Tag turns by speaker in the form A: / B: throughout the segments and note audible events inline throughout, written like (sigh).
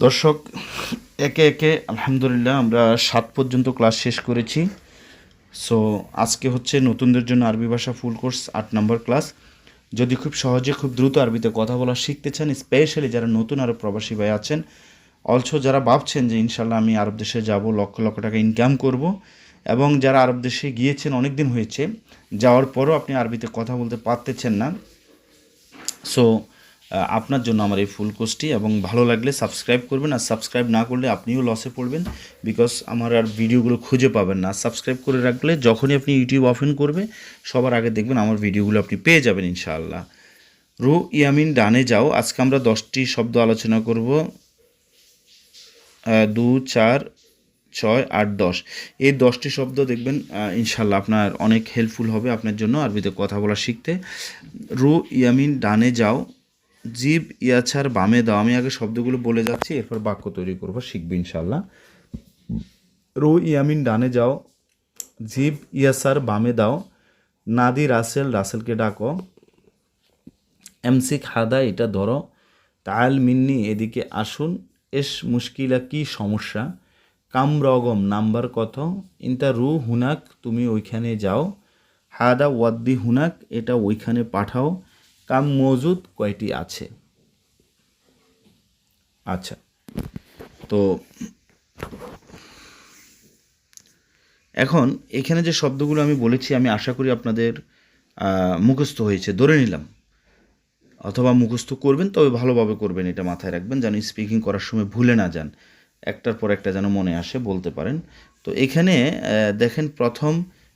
A: দর্শক, একে একে আলহামদুলিল্লাহ আমরা সাত পর্যন্ত ক্লাস শেষ করেছি। সো আজকে হচ্ছে নতুনদের জন্য আরবি ভাষা ফুল কোর্স আট নম্বর ক্লাস যদি খুব সহজে, খুব দ্রুত আরবিতে কথা বলা শিখতে চান স্পেশালি যারা নতুন আরব প্রবাসী ভাই আছেন অলসো যারা ভাবছেন যে ইনশাল্লাহ আমি আরব দেশে যাব, লক্ষ লক্ষ টাকা ইনকাম করব, এবং যারা আরব দেশে গিয়েছেন অনেক দিন হয়েছে, যাওয়ার পরও আপনি আরবিতে কথা বলতে পারতেছেন না। সো আপনার জন্য আমার এই ফুল কোর্সটি এবং ভালো লাগলে সাবস্ক্রাইব করবেন আর সাবস্ক্রাইব না করলে আপনিও লসে পড়বেন বিকজ আমার আর ভিডিওগুলো খুঁজে পাবেন না। সাবস্ক্রাইব করে রাখলে যখনই আপনি ইউটিউব ওপেন করবে, সবার আগে দেখবেন আমার ভিডিওগুলো আপনি পেয়ে যাবেন ইনশাআল্লাহ। রু ইয়ামিন, ডানে যাও। আজকে আমরা দশটি শব্দ আলোচনা করব। দু, চার, ছয়, আট, দশ। এই দশটি শব্দ দেখবেন ইনশাল্লাহ আপনার অনেক হেল্পফুল হবে আপনার জন্য আরবিতে কথা বলা শিখতে। রু ইয়ামিন, ডানে যাও। জিব ইয়াছার বামে দাও। আমি আগে শব্দগুলো বলে যাচ্ছি, এরপর বাক্য তৈরি করব, শিখবি ইনশাল্লাহ রু ইয়ামিন ডানে যাও। জিব ইয়াসার বামে দাও। নাদি রাসেল, রাসেলকে ডাকো। এমসিক হাদা, এটা ধরো। তাল মিন্নি, এদিকে আসুন। এস মুশকিলা, কি সমস্যা? কাম রগম নাম্বার কত? ইনটা রু হুনাক, তুমি ওইখানে যাও। হাদা ওয়াদ্দি হুনাক, এটা ওইখানে পাঠাও। কাম মজুদ কয়টি আছে? আচ্ছা তো এখন এখানে যে শব্দগুলো আমি বলেছি, আমি আশা করি আপনাদের মুখস্থ হয়েছে। ধরে নিলাম, অথবা মুখস্থ করবেন, তবে ভালোভাবে করবেন, এটা মাথায় রাখবেন, যেন স্পিকিং করার সময় ভুলে না যান। একটার পর একটা যেন মনে আসে, বলতে পারেন। তো এখানে দেখেন প্রথম,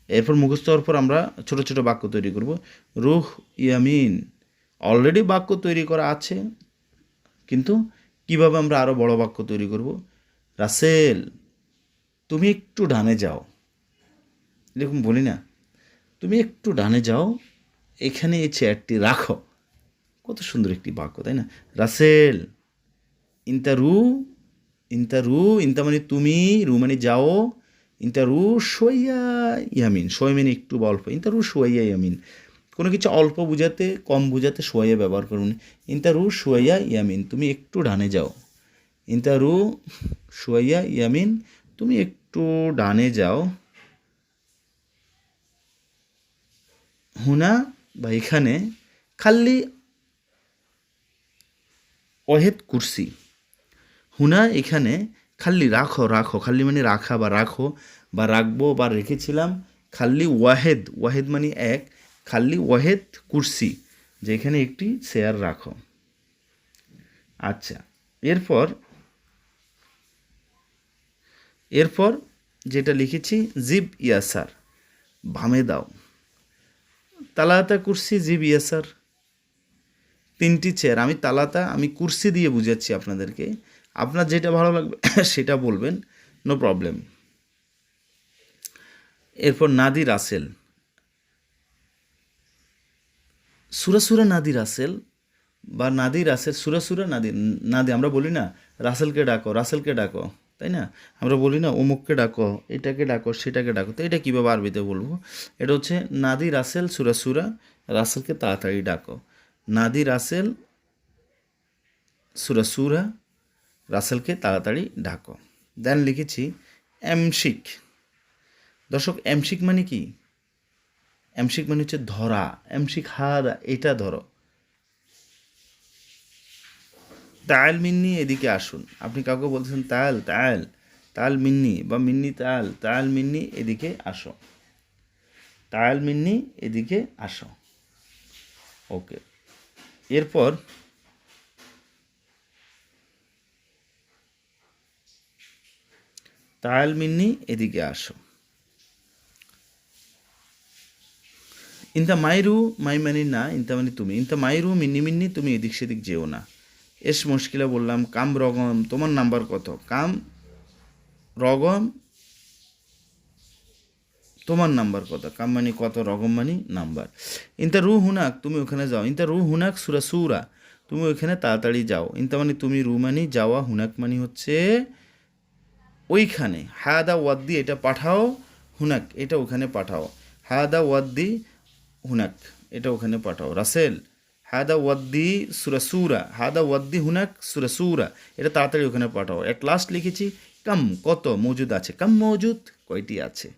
A: এরপর মুখস্থ হওয়ার পর আমরা ছোট ছোট বাক্য তৈরি করব। রুহ ইয়ামিন। অলরেডি বাক্য তৈরি করা আছে, কিন্তু কীভাবে আমরা আরও বড় বাক্য তৈরি করব? রাসেল, তুমি একটু ডানে যাও। এরকম বলি না। তুমি একটু ডানে যাও, এখানে এই চেয়ারটি রাখো। কত সুন্দর একটি বাক্য, তাই না? রাসেল ইন্তা রু ইন্তা রু মানে তুমি রু মানে যাও ইন্তা রু সোয়াইয়া ইয়ামিন সোয় মানে একটু বা অল্প রু সোয়াইয়া ইয়ামিন। কোনো কিছু অল্প বুঝাতে, কম বুঝাতে সোয়াইয়া ব্যবহার করুন। ইন্তা রু সোয়াইয়া ইয়ামিন, তুমি একটু ডানে যাও। ইন্তা রু সোয়াইয়া ইয়ামিন, তুমি একটু ডানে যাও। হুনা, বা এখানে, খাল্লি অহেদ কুরসি। হুনা, এখানে, খাল্লি রাখো রাখো। খাল্লি মানে রাখা বা রাখো, বা রাখব বা রেখেছিলাম। খাল্লি ওয়াহেদ ওয়াহেদ মানে এক। খাল্লি ওয়াহেদ কুরসি, যেখানে একটি চেয়ার রাখো। আচ্ছা এরপর এরপর যেটা লিখেছি, জিব ইয়াসার ভামে দাও। তালাতা কুরসি, জিব ইয়াসার, তিনটি চেয়ার। আমি তালাতা, আমি কুরসি দিয়ে বুঝাচ্ছি আপনাদেরকে। আপনার যেটা ভালো লাগবে, (coughs) সেটা বলবেন, নো প্রবলেম। এরপর নাদি রাসেল। সুরাসুরা নাদি রাসেল বা নাদি রাসেল সুরাসুরা নাদি নাদি, আমরা বলি না, রাসেলকে ডাকো রাসেলকে ডাকো, তাই না? আমরা বলি না, অমুককে ডাকো, এটাকে ডাকো, সেটাকে ডাকো, তো এটা কীভাবে আরবিতে বলব? এটা হচ্ছে নাদি রাসেল সুরাসুরা রাসেলকে তাড়াতাড়ি ডাকো। নাদি রাসেল সুরাসুরা রাসেলকে তাড়াতাড়ি ডাকো। দেন লিখেছি, এমশিক। দর্শক, এমশিক মানে কি? এমশিক মানে হচ্ছে ধরা, এমশিক হাদা এটা ধরো। তাল মিন্নি এদিকে আসুন। আপনি কাউকে বলছেন তাল তাল তাল মিন্নি বা মিন্নি তাল তাল মিন্নি এদিকে আসো। তাল মিন্নি এদিকে আসো। ওকে। এরপর তাল মিন্নি এদিকে আসো। ইনতা মাইরু মাই মানি না ইনতা মানে তুমি, ইনতা মাইরু মিন্নি মিন্নি, তুমি এদিক সেদিক যেও না। এস মুশকিলা বললাম, কাম রগম, তোমার নাম্বার কত? কাম রগম, তোমার নাম্বার কত? কাম মানে কত, রগম মানে নাম্বার। ইনতা রু হুনাক, তুমি ওখানে যাও। ইনতা রু হুনাক, সুরা সুরা, তুমি ওইখানে তাড়াতাড়ি যাও। ইনতা মানে তুমি রু মানি যাওয়া, হুনাক মানে হচ্ছে ওইখানে। হাদা ওয়াদ্দি, এটা পাঠাও, হুনাক, এটা ওখানে পাঠাও। হাদা ওয়াদ্দি হুনাক, এটা ওখানে পাঠাও। রাসেল, হাদা ওয়াদ্দি সুরাসুরা হাদা ওয়াদ্দি হুনাক সুরাসুরা এটা তাড়াতাড়ি ওখানে পাঠাও। অ্যাট লাস্ট লিখেছি, কাম, কত মজুদ আছে? কাম মজুদ কয়টি আছে?